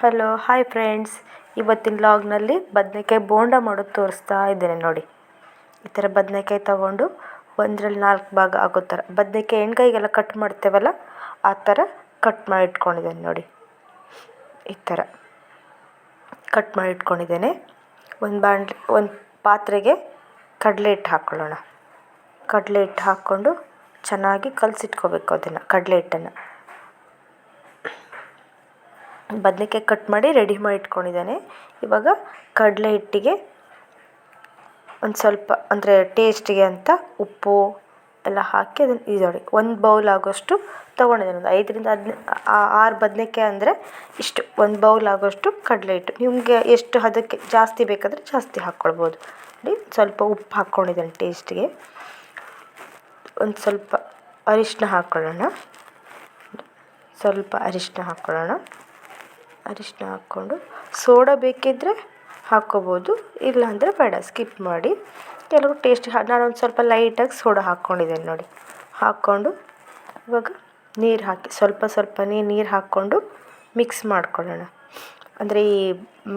Hello hi friends ಇವತ್ತಿನ ಲಾಗ್ನಲ್ಲಿ ಬದನೇಕಾಯಿ ಬೋಂಡ ಮಾಡೋದು ತೋರಿಸ್ತಾ ಇದ್ದೇನೆ ನೋಡಿ. ಈ ಥರ ಬದನೇಕಾಯಿ ತಗೊಂಡು ಒಂದರಲ್ಲಿ ನಾಲ್ಕು ಭಾಗ ಆಗೋ ಥರ ಬದನೇಕಾಯಿ ಎಣ್ಗಾಯಿಗೆಲ್ಲ ಕಟ್ ಮಾಡ್ತೇವಲ್ಲ, ಆ ಥರ ಕಟ್ ಮಾಡಿ ಇಟ್ಕೊಂಡಿದ್ದೇನೆ ನೋಡಿ. ಈ ಥರ ಕಟ್ ಮಾಡಿ ಇಟ್ಕೊಂಡಿದ್ದೇನೆ ಒಂದು ಬಾಂಡ್ಲಿ, ಒಂದು ಪಾತ್ರೆಗೆ ಕಡಲೆ ಹಿಟ್ಟು ಹಾಕ್ಕೊಳ್ಳೋಣ ಕಡಲೆ ಹಿಟ್ಟು ಹಾಕ್ಕೊಂಡು ಚೆನ್ನಾಗಿ ಕಲಸಿಟ್ಕೋಬೇಕು ಅದನ್ನು, ಕಡಲೆ ಹಿಟ್ಟನ್ನು. ಬದನೇಕಾಯಿ ಕಟ್ ಮಾಡಿ ರೆಡಿ ಮಾಡಿ ಇಟ್ಕೊಂಡಿದ್ದೇನೆ ಇವಾಗ ಕಡಲೆ ಹಿಟ್ಟಿಗೆ ಒಂದು ಸ್ವಲ್ಪ ಅಂದರೆ ಟೇಸ್ಟಿಗೆ ಅಂತ ಉಪ್ಪು ಎಲ್ಲ ಹಾಕಿ ಅದನ್ನು ಇದು ಒಂದು ಬೌಲ್ ಆಗೋಷ್ಟು ತೊಗೊಂಡಿದ್ದೇನೆ ಒಂದು ಐದರಿಂದ ಹದಿನ ಆರು ಬದನೇಕಾಯಿ ಅಂದರೆ ಇಷ್ಟು. ಒಂದು ಬೌಲ್ ಆಗೋಷ್ಟು ಕಡಲೆ ಹಿಟ್ಟು. ನಿಮಗೆ ಎಷ್ಟು ಹದಕ್ಕೆ ಜಾಸ್ತಿ ಬೇಕಾದರೆ ಜಾಸ್ತಿ ಹಾಕ್ಕೊಳ್ಬೋದು ನೋಡಿ, ಸ್ವಲ್ಪ ಉಪ್ಪು ಹಾಕ್ಕೊಂಡಿದ್ದೇನೆ ಟೇಸ್ಟಿಗೆ. ಒಂದು ಸ್ವಲ್ಪ ಅರಿಶಿನ ಹಾಕ್ಕೊಳ್ಳೋಣ ಸ್ವಲ್ಪ ಅರಿಶಿನ ಹಾಕ್ಕೊಳ್ಳೋಣ ಅರಿಶಿನ ಹಾಕ್ಕೊಂಡು ಸೋಡಾ ಬೇಕಿದ್ದರೆ ಹಾಕ್ಕೋಬೋದು, ಇಲ್ಲಾಂದರೆ ಬೇಡ ಸ್ಕಿಪ್ ಮಾಡಿ. ಕೆಲವು ಟೇಸ್ಟ್ ನಾನೊಂದು ಸ್ವಲ್ಪ ಲೈಟಾಗಿ ಸೋಡಾ ಹಾಕ್ಕೊಂಡಿದ್ದೇನೆ ನೋಡಿ. ಹಾಕ್ಕೊಂಡು ಇವಾಗ ನೀರು ಹಾಕಿ, ಸ್ವಲ್ಪ ಸ್ವಲ್ಪನೇ ನೀರು ಹಾಕ್ಕೊಂಡು ಮಿಕ್ಸ್ ಮಾಡ್ಕೊಳ್ಳೋಣ. ಅಂದರೆ ಈ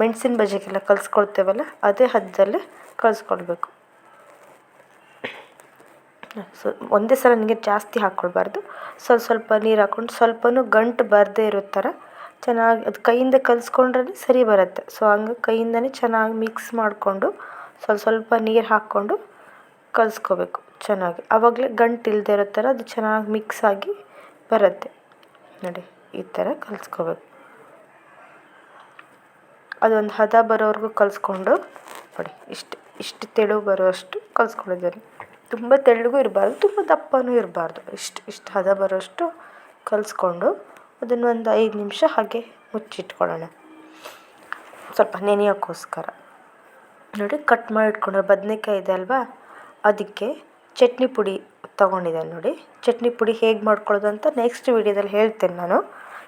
ಮೆಣಸಿನ ಬಜೆಗೆಲ್ಲ ಕಲಿಸ್ಕೊಳ್ತೇವಲ್ಲ, ಅದೇ ಹದದಲ್ಲೇ ಕಲಿಸ್ಕೊಳ್ಬೇಕು. ಸೊ, ಒಂದೇ ಸಲ ನೀರು ಜಾಸ್ತಿ ಹಾಕ್ಕೊಳ್ಬಾರ್ದು. ಸ್ವಲ್ಪ ಸ್ವಲ್ಪ ನೀರು ಹಾಕ್ಕೊಂಡು, ಸ್ವಲ್ಪನೂ ಗಂಟು ಬರದೇ ಇರೋ ಥರ ಚೆನ್ನಾಗಿ, ಅದು ಕೈಯಿಂದ ಕಲಿಸ್ಕೊಂಡ್ರೆ ಸರಿ ಬರುತ್ತೆ. ಸೊ ಹಂಗೆ ಕೈಯಿಂದನೇ ಚೆನ್ನಾಗಿ ಮಿಕ್ಸ್ ಮಾಡಿಕೊಂಡು ಸ್ವಲ್ಪ ಸ್ವಲ್ಪ ನೀರು ಹಾಕ್ಕೊಂಡು ಕಲಿಸ್ಕೋಬೇಕು ಚೆನ್ನಾಗಿ. ಆವಾಗಲೇ ಗಂಟು ಇಲ್ಲದೆ ಇರೋ ಥರ ಅದು ಚೆನ್ನಾಗಿ ಮಿಕ್ಸ್ ಆಗಿ ಬರುತ್ತೆ. ನೋಡಿ, ಈ ಥರ ಕಲಿಸ್ಕೋಬೇಕು. ಅದೊಂದು ಹದ ಬರೋವರೆಗೂ ಕಲಿಸ್ಕೊಂಡು, ನೋಡಿ, ಇಷ್ಟು ಇಷ್ಟು ತೆಳು ಬರೋಷ್ಟು ಕಲಿಸ್ಕೊಂಡಿದ್ದೇನೆ. ತುಂಬ ತೆಳ್ಳಗೂ ಇರಬಾರ್ದು, ತುಂಬ ದಪ್ಪನೂ ಇರಬಾರ್ದು. ಇಷ್ಟು ಇಷ್ಟು ಹದ ಬರೋಷ್ಟು ಕಲಿಸ್ಕೊಂಡು ಅದನ್ನು ಒಂದು ಐದು ನಿಮಿಷ ಹಾಗೆ ಮುಚ್ಚಿಟ್ಕೊಳ್ಳೋಣ. ಸ್ವಲ್ಪ ನೆನೆಯೋಕ್ಕೋಸ್ಕರ. ನೋಡಿ ಕಟ್ ಮಾಡಿ ಬದನೇಕಾಯಿ ಇದೆ ಅಲ್ವಾ? ಅದಕ್ಕೆ ಚಟ್ನಿ ಪುಡಿ ತೊಗೊಂಡಿದ್ದೆ ನೋಡಿ. ಚಟ್ನಿ ಪುಡಿ ಹೇಗೆ ಮಾಡ್ಕೊಳ್ಳೋದು ಅಂತ ನೆಕ್ಸ್ಟ್ ವೀಡಿಯೋದಲ್ಲಿ ಹೇಳ್ತೇನೆ ನಾನು.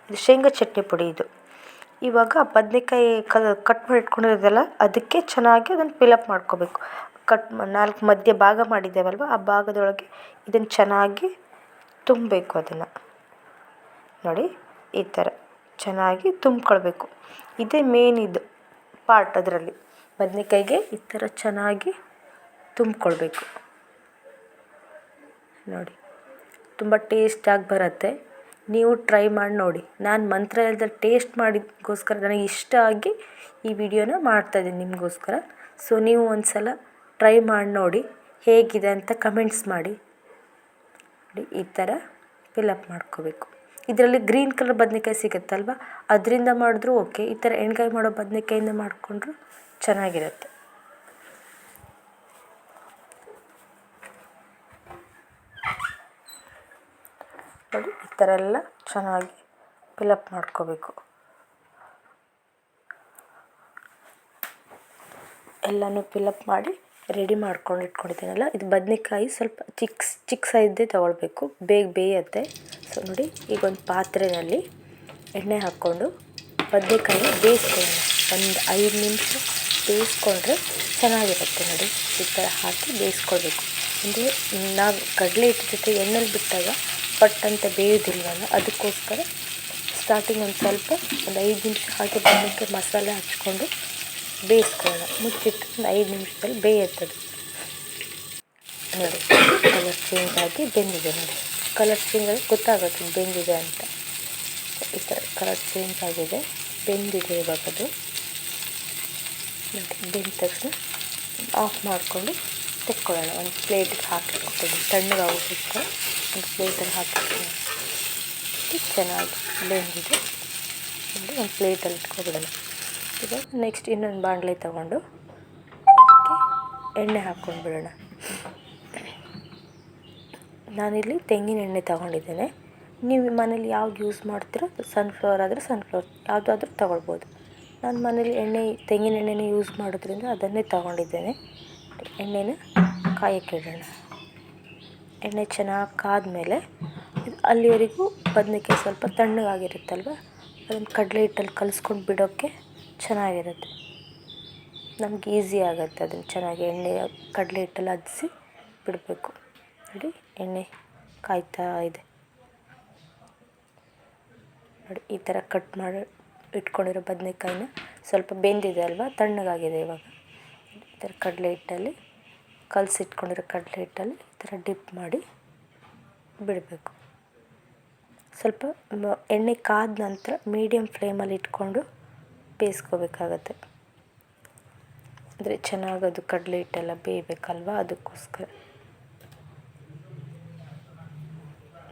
ಇದು ಶೇಂಗಾ ಚಟ್ನಿ ಪುಡಿ ಇದು. ಇವಾಗ ಬದನೇಕಾಯಿ ಕಟ್ ಮಾಡಿ ಇಟ್ಕೊಂಡಿರೋದಲ್ಲ ಅದಕ್ಕೆ ಚೆನ್ನಾಗಿ ಅದನ್ನು ಫಿಲಪ್ ಮಾಡ್ಕೋಬೇಕು. ಕಟ್ ನಾಲ್ಕು ಮಧ್ಯ ಭಾಗ ಮಾಡಿದ್ದೇವಲ್ವ? ಆ ಭಾಗದೊಳಗೆ ಇದನ್ನು ಚೆನ್ನಾಗಿ ತುಂಬಬೇಕು ಅದನ್ನು. ನೋಡಿ ಈ ಥರ ಚೆನ್ನಾಗಿ ತುಂಬ್ಕೊಳ್ಬೇಕು. ಇದೇ ಮೇನ್ ಇದು ಪಾರ್ಟ್ ಅದರಲ್ಲಿ. ಬದನೆಕಾಯಿಗೆ ಈ ಥರ ಚೆನ್ನಾಗಿ ತುಂಬ್ಕೊಳ್ಬೇಕು. ನೋಡಿ, ತುಂಬ ಟೇಸ್ಟಾಗಿ ಬರುತ್ತೆ. ನೀವು ಟ್ರೈ ಮಾಡಿ ನೋಡಿ. ನಾನು ಮಂತ್ರಾಲಯದಲ್ಲಿ ಟೇಸ್ಟ್ ಮಾಡಿದಕ್ಕೋಸ್ಕರ ನನಗೆ ಇಷ್ಟ ಆಗಿ ಈ ವಿಡಿಯೋನ ಮಾಡ್ತಾಯಿದ್ದೀನಿ ನಿಮಗೋಸ್ಕರ. ಸೊ ನೀವು ಒಂದು ಸಲ ಟ್ರೈ ಮಾಡಿ ನೋಡಿ ಹೇಗಿದೆ ಅಂತ ಕಮೆಂಟ್ಸ್ ಮಾಡಿ. ಈ ಥರ ಫಿಲಪ್ ಮಾಡ್ಕೋಬೇಕು. ಇದರಲ್ಲಿ ಗ್ರೀನ್ ಕಲರ್ ಬದನೇಕಾಯಿ ಸಿಗುತ್ತಲ್ವ? ಅದರಿಂದ ಮಾಡಿದ್ರೂ ಓಕೆ. ಈ ಥರ ಎಣ್ಗಾಯಿ ಮಾಡೋ ಬದನೇಕಾಯಿಂದ ಮಾಡಿಕೊಂಡ್ರೂ ಚೆನ್ನಾಗಿರುತ್ತೆ. ನೋಡಿ, ಈ ಥರ ಎಲ್ಲ ಚೆನ್ನಾಗಿ ಫಿಲಪ್ ಮಾಡ್ಕೋಬೇಕು. ಎಲ್ಲನೂ ಫಿಲಪ್ ಮಾಡಿ ರೆಡಿ ಮಾಡ್ಕೊಂಡು ಇಟ್ಕೊಂಡಿದ್ದೀನಲ್ಲ, ಇದು ಬದನೇಕಾಯಿ ಸ್ವಲ್ಪ ಚಿಕ್ಕ ಚಿಕ್ಕ ಸೈಜ್ದೇ ತೊಗೊಳ್ಬೇಕು, ಬೇಗ ಬೇಯುತ್ತೆ. ಸೊ ನೋಡಿ, ಈಗ ಒಂದು ಪಾತ್ರೆಯಲ್ಲಿ ಎಣ್ಣೆ ಹಾಕ್ಕೊಂಡು ಬದನೇಕಾಯಿ ಬೇಯಿಸ್ಕೊಳ್ಳೋಣ. ಒಂದು ಐದು ನಿಮಿಷ ಬೇಯಿಸ್ಕೊಂಡ್ರೆ ಚೆನ್ನಾಗಿರುತ್ತೆ ನೋಡಿ, ಈ ಥರ ಹಾಕಿ ಬೇಯಿಸ್ಕೊಳ್ಬೇಕು. ಅಂದರೆ ನಾವು ಕಡಲೆ ಹಿಟ್ಟು ಜೊತೆ ಎಣ್ಣೆಲಿ ಬಿಟ್ಟಾಗ ಪಟ್ ಅಂತ ಬೇಯೋದಿಲ್ವಲ್ಲ, ಅದಕ್ಕೋಸ್ಕರ ಸ್ಟಾರ್ಟಿಂಗ್ ಒಂದು ಸ್ವಲ್ಪ, ಒಂದು ಐದು ನಿಮಿಷ ಹಾಕಿ ಬದನೇಕಾಯಿ ಮಸಾಲೆ ಹಚ್ಕೊಂಡು ಬೇಯಿಸ್ಕೊಳ್ಳೋಣ. ಮುಚ್ಚಿಟ್ಟು ಒಂದು ಐದು ನಿಮಿಷದಲ್ಲಿ ಬೇಯುತ್ತದೆ. ನೋಡಿ ಕಲರ್ ಚೇಂಜ್ ಆಗಿ ಬೆಂದಿದೆ ನೋಡಿ. ಕಲರ್ ಚೇಂಜ್ ಆಗಿ ಗೊತ್ತಾಗುತ್ತೆ ಬೆಂದಿದೆ ಅಂತ. ಈ ಥರ ಕಲರ್ ಚೇಂಜ್ ಆಗಿದೆ, ಬೆಂದಿದೆ ಇವಾಗ ಅದು. ನೋಡಿ, ಬೆಂದ ತಕ್ಷಣ ಆಫ್ ಮಾಡಿಕೊಂಡು ತೆಕ್ಕೊಳ್ಳೋಣ. ಒಂದು ಪ್ಲೇಟಿಗೆ ಹಾಕಿ ತಣ್ಣಗಾಗೋಕ್ಕೋಸ್ಕರ ಒಂದು ಪ್ಲೇಟಲ್ಲಿ ಹಾಕಿ ಚೆನ್ನಾಗಿ ಬೆಂದಿದೆ. ಒಂದು ಪ್ಲೇಟಲ್ಲಿ ಇಟ್ಕೊಬಿಡೋಣ ಈಗ ನೆಕ್ಸ್ಟ್ ಇನ್ನೊಂದು ಬಾಣಲೆ ತಗೊಂಡು ಎಣ್ಣೆ ಹಾಕ್ಕೊಂಡು ಬಿಡೋಣ. ನಾನಿಲ್ಲಿ ತೆಂಗಿನ ಎಣ್ಣೆ ತಗೊಂಡಿದ್ದೇನೆ. ನೀವು ಮನೇಲಿ ಯಾವ್ದು ಯೂಸ್ ಮಾಡ್ತೀರೋ ಸನ್ಫ್ಲವರ್ ಆದರೆ ಸನ್ಫ್ಲವರ್ ಯಾವುದಾದ್ರೂ ತಗೊಳ್ಬೋದು. ನಾನು ಮನೇಲಿ ಎಣ್ಣೆ, ತೆಂಗಿನ ಎಣ್ಣೆನೇ ಯೂಸ್ ಮಾಡೋದ್ರಿಂದ ಅದನ್ನೇ ತಗೊಂಡಿದ್ದೇನೆ. ಎಣ್ಣೆನ ಕಾಯಕ್ಕಿಡೋಣ ಎಣ್ಣೆ ಚೆನ್ನಾಗಿ ಕಾದ್ಮೇಲೆ ಅಲ್ಲಿವರೆಗೂ ಬದನೇಕಾಯಿ ಸ್ವಲ್ಪ ತಣ್ಣಗಾಗಿರುತ್ತಲ್ವ? ಅದನ್ನು ಕಡಲೆ ಹಿಟ್ಟಲ್ಲಿ ಕಲಿಸ್ಕೊಂಡು ಬಿಡೋಕ್ಕೆ ಚೆನ್ನಾಗಿರುತ್ತೆ. ನಮ್ಗೆ ಈಸಿ ಆಗುತ್ತೆ ಅದನ್ನು ಚೆನ್ನಾಗಿ ಎಣ್ಣೆ, ಕಡಲೆ ಹಿಟ್ಟಲ್ಲಿ ಅದ್ದಿಸಿ ಬಿಡಬೇಕು. ನೋಡಿ, ಎಣ್ಣೆ ಕಾಯ್ತಾ ಇದೆ. ನೋಡಿ, ಈ ಥರ ಕಟ್ ಮಾಡಿ ಇಟ್ಕೊಂಡಿರೋ ಬದನೆಕಾಯಿನ ಸ್ವಲ್ಪ ಬೆಂದಿದೆ ಅಲ್ವಾ, ತಣ್ಣಗಾಗಿದೆ ಇವಾಗ. ಈ ಥರ ಕಡಲೆ ಹಿಟ್ಟಲ್ಲಿ ಕಲಸಿಟ್ಕೊಂಡಿರೋ ಕಡಲೆ ಹಿಟ್ಟಲ್ಲಿ ಈ ಥರ ಡಿಪ್ ಮಾಡಿ ಬಿಡಬೇಕು. ಸ್ವಲ್ಪ ಎಣ್ಣೆ ಕಾದ ನಂತರ ಮೀಡಿಯಮ್ ಫ್ಲೇಮಲ್ಲಿ ಇಟ್ಕೊಂಡು ಬೇಯಿಸ್ಕೋಬೇಕಾಗತ್ತೆ. ಅಂದರೆ ಚೆನ್ನಾಗಿ ಅದು ಕಡಲೆ ಹಿಟ್ಟೆಲ್ಲ ಬೇಯಬೇಕಲ್ವ ಅದಕ್ಕೋಸ್ಕರ.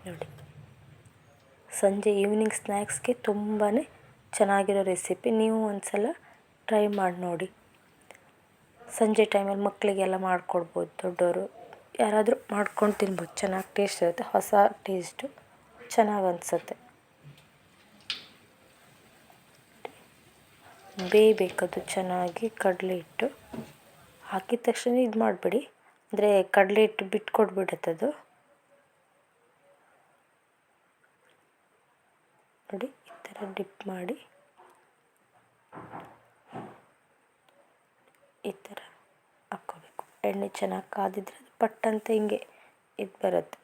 ನೋಡಿ. ಸಂಜೆ ಈವ್ನಿಂಗ್ ಸ್ನ್ಯಾಕ್ಸ್ಗೆ ತುಂಬಾ ಚೆನ್ನಾಗಿರೋ ರೆಸಿಪಿ ನೀವು ಒಂದು ಸಲ ಟ್ರೈ ಮಾಡಿ ನೋಡಿ. ಸಂಜೆ ಟೈಮಲ್ಲಿ ಮಕ್ಕಳಿಗೆಲ್ಲ ಮಾಡಿಕೊಡ್ಬೋದು ದೊಡ್ಡವರು ಯಾರಾದರೂ ಮಾಡ್ಕೊಂಡು ತಿನ್ಬೋದು. ಚೆನ್ನಾಗಿ ಟೇಸ್ಟ್ ಇರುತ್ತೆ. ಹೊಸ ಟೇಸ್ಟು ಚೆನ್ನಾಗಿ ಅನಿಸುತ್ತೆ. ಬೇಯಬೇಕದು ಚೆನ್ನಾಗಿ ಕಡಲೆ ಹಿಟ್ಟು. ಹಾಕಿದ ತಕ್ಷಣ ಇದು ಮಾಡಬೇಡಿ. ಅಂದರೆ ಕಡಲೆ ಹಿಟ್ಟು ಬಿಟ್ಕೊಡ್ಬಿಡತ್ತದು. ನೋಡಿ, ಈ ಥರ ಡಿಪ್ ಮಾಡಿ. ಈ ಥರ ಹಾಕ್ಕೋಬೇಕು. ಎಣ್ಣೆ ಚೆನ್ನಾಗಿ ಕಾದಿದ್ರೆ ಅದು ಪಟ್ಟಂತ ಹಿಂಗೆ ಇದು ಬರುತ್ತೆ.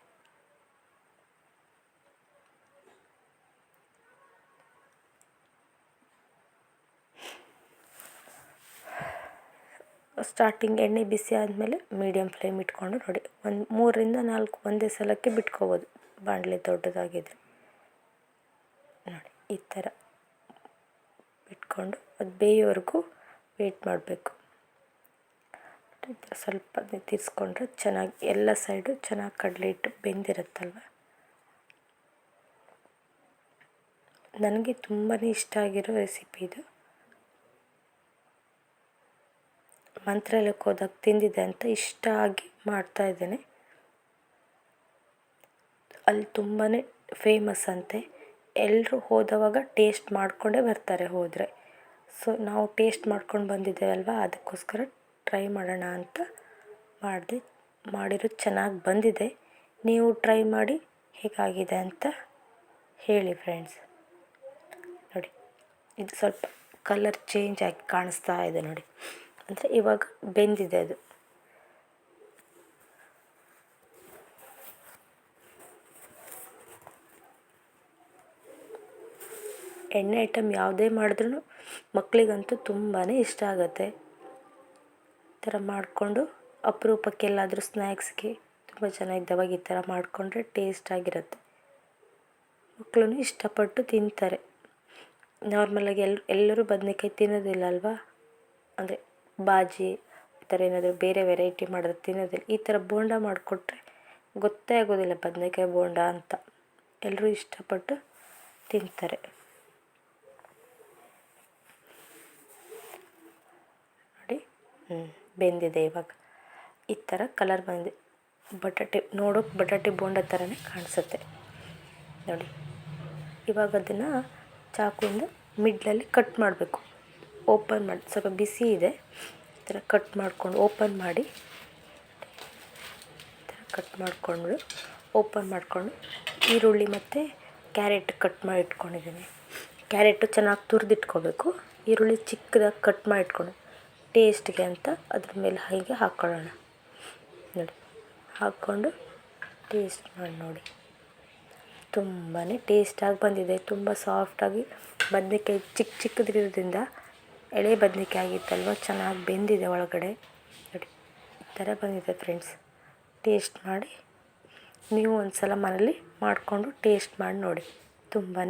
ಸ್ಟಾರ್ಟಿಂಗ್ ಎಣ್ಣೆ ಬಿಸಿ ಆದಮೇಲೆ ಮೀಡಿಯಮ್ ಫ್ಲೇಮ್ ಇಟ್ಕೊಂಡು ನೋಡಿ. ಒಂದು ಮೂರರಿಂದ ನಾಲ್ಕು ಒಂದೇ ಸಲಕ್ಕೆ ಬಿಟ್ಕೋಬೋದು. ಬಾಣಲೆ ದೊಡ್ಡದಾಗಿದ್ದರೆ ನೋಡಿ, ಈ ಥರ ಬಿಟ್ಕೊಂಡು ಅದು ಬೇಯೋವರೆಗೂ ವೇಟ್ ಮಾಡಬೇಕು. ಸ್ವಲ್ಪ ತಿರ್ಸ್ಕೊಂಡ್ರೆ ಚೆನ್ನಾಗಿ, ಎಲ್ಲ ಸೈಡು ಚೆನ್ನಾಗಿ ಕಡಲೆ ಇಟ್ಟು ಬೆಂದಿರುತ್ತಲ್ವ? ನನಗೆ ತುಂಬಾ ಇಷ್ಟ ಆಗಿರೋ ರೆಸಿಪಿ ಇದು. ಮಂತ್ರಾಲಯಕ್ಕೆ ಹೋದಾಗ ತಿಂದಿದ್ದೆ ಅಂತ ಇಷ್ಟ ಆಗಿ ಮಾಡ್ತಾಯಿದ್ದೇನೆ ಅಲ್ಲಿ ತುಂಬಾ ಫೇಮಸ್ ಅಂತೆ. ಎಲ್ಲರೂ ಹೋದವಾಗ ಟೇಸ್ಟ್ ಮಾಡಿಕೊಂಡೇ ಬರ್ತಾರೆ ಹೋದರೆ. ಸೊ ನಾವು ಟೇಸ್ಟ್ ಮಾಡ್ಕೊಂಡು ಬಂದಿದ್ದೇವಲ್ವ ಅದಕ್ಕೋಸ್ಕರ ಟ್ರೈ ಮಾಡೋಣ ಅಂತ ಮಾಡಿದೆ. ಮಾಡಿರೋದು ಚೆನ್ನಾಗಿ ಬಂದಿದೆ. ನೀವು ಟ್ರೈ ಮಾಡಿ ಹೇಗಾಗಿದೆ ಅಂತ ಹೇಳಿ ಫ್ರೆಂಡ್ಸ್ ನೋಡಿ, ಇದು ಸ್ವಲ್ಪ ಕಲರ್ ಚೇಂಜ್ ಆಗಿ ಕಾಣಿಸ್ತಾ ಇದೆ ನೋಡಿ. ಅಂದರೆ ಇವಾಗ ಬೆಂದಿದೆ ಅದು. ಎಣ್ಣೆ ಐಟಮ್ ಯಾವುದೇ ಮಾಡಿದ್ರೂ ಮಕ್ಕಳಿಗಂತೂ ತುಂಬಾ ಇಷ್ಟ ಆಗುತ್ತೆ. ಈ ಥರ ಮಾಡಿಕೊಂಡು ಅಪರೂಪಕ್ಕೆಲ್ಲಾದರೂ ಸ್ನ್ಯಾಕ್ಸ್ಗೆ ತುಂಬ ಚೆನ್ನಾಗಿದ್ದವಾಗ ಈ ಥರ ಮಾಡಿಕೊಂಡ್ರೆ ಟೇಸ್ಟಾಗಿರುತ್ತೆ ಮಕ್ಕಳು ಇಷ್ಟಪಟ್ಟು ತಿಂತಾರೆ. ನಾರ್ಮಲಾಗಿ ಎಲ್, ಎಲ್ಲರೂ ಬದನೆಕಾಯಿ ತಿನ್ನೋದಿಲ್ಲ ಅಲ್ವಾ? ಅಂದರೆ ಬಾಜಿ, ಈ ಥರ ಏನಾದರೂ ಬೇರೆ ವೆರೈಟಿ ಮಾಡಿದ್ರೆ ತಿನ್ನೋದಿಲ್ಲ. ಈ ಥರ ಬೋಂಡ ಮಾಡಿಕೊಟ್ರೆ ಗೊತ್ತೇ ಆಗೋದಿಲ್ಲ ಬದನೇಕಾಯಿ ಬೋಂಡ ಅಂತ. ಎಲ್ಲರೂ ಇಷ್ಟಪಟ್ಟು ತಿಂತಾರೆ. ನೋಡಿ ಹ್ಞೂ ಬೆಂದಿದೆ ಇವಾಗ. ಈ ಥರ ಕಲರ್ ಬಂದಿದೆ. ಬಟಾಟೆ, ನೋಡೋಕೆ ಬಟಾಟೆ ಬೋಂಡ ಥರನೇ ಕಾಣಿಸುತ್ತೆ. ನೋಡಿ, ಇವಾಗ ಅದನ್ನು ಚಾಕುವಿಂದ ಮಿಡ್ಲಲ್ಲಿ ಕಟ್ ಮಾಡಬೇಕು. ಓಪನ್ ಮಾಡಿ, ಸ್ವಲ್ಪ ಬಿಸಿ ಇದೆ. ಈ ಥರ ಕಟ್ ಮಾಡಿಕೊಂಡು ಓಪನ್ ಮಾಡಿ. ಈ ಥರ ಕಟ್ ಮಾಡಿಕೊಂಡು ಓಪನ್ ಮಾಡಿಕೊಂಡು ಈರುಳ್ಳಿ ಮತ್ತು ಕ್ಯಾರೆಟ್ ಕಟ್ ಮಾಡಿ ಇಟ್ಕೊಂಡಿದ್ದೀನಿ. ಕ್ಯಾರೆಟು ಚೆನ್ನಾಗಿ ತುರಿದಿಟ್ಕೋಬೇಕು. ಈರುಳ್ಳಿ ಚಿಕ್ಕದಾಗಿ ಕಟ್ ಮಾಡಿ ಇಟ್ಕೊಂಡು ಟೇಸ್ಟ್ಗೆ ಅಂತ ಅದ್ರ ಮೇಲೆ ಹೀಗೆ ಹಾಕ್ಕೊಳ್ಳೋಣ ನೋಡಿ, ಹಾಕ್ಕೊಂಡು ಟೇಸ್ಟ್ ಮಾಡಿ ನೋಡಿ. ತುಂಬಾ ಟೇಸ್ಟಾಗಿ ಬಂದಿದೆ. ತುಂಬ ಸಾಫ್ಟಾಗಿ ಬದನೇಕಾಯಿ ಚಿಕ್ಕ ಚಿಕ್ಕದಿರೋದ್ರಿಂದ ಎಳೆ ಬದ್ನಿಕಾಯಿ ಆಗಿತ್ತಲ್ವ? ಚೆನ್ನಾಗಿ ಬೆಂದಿದೆ ಒಳಗಡೆ. ನೋಡಿ, ಈ ಥರ ಬಂದಿದೆ ಫ್ರೆಂಡ್ಸ್ ಟೇಸ್ಟ್ ಮಾಡಿ, ನೀವು ಒಂದು ಸಲ ಮನೇಲಿ ಮಾಡಿಕೊಂಡು ಟೇಸ್ಟ್ ಮಾಡಿ ನೋಡಿ. ತುಂಬಾ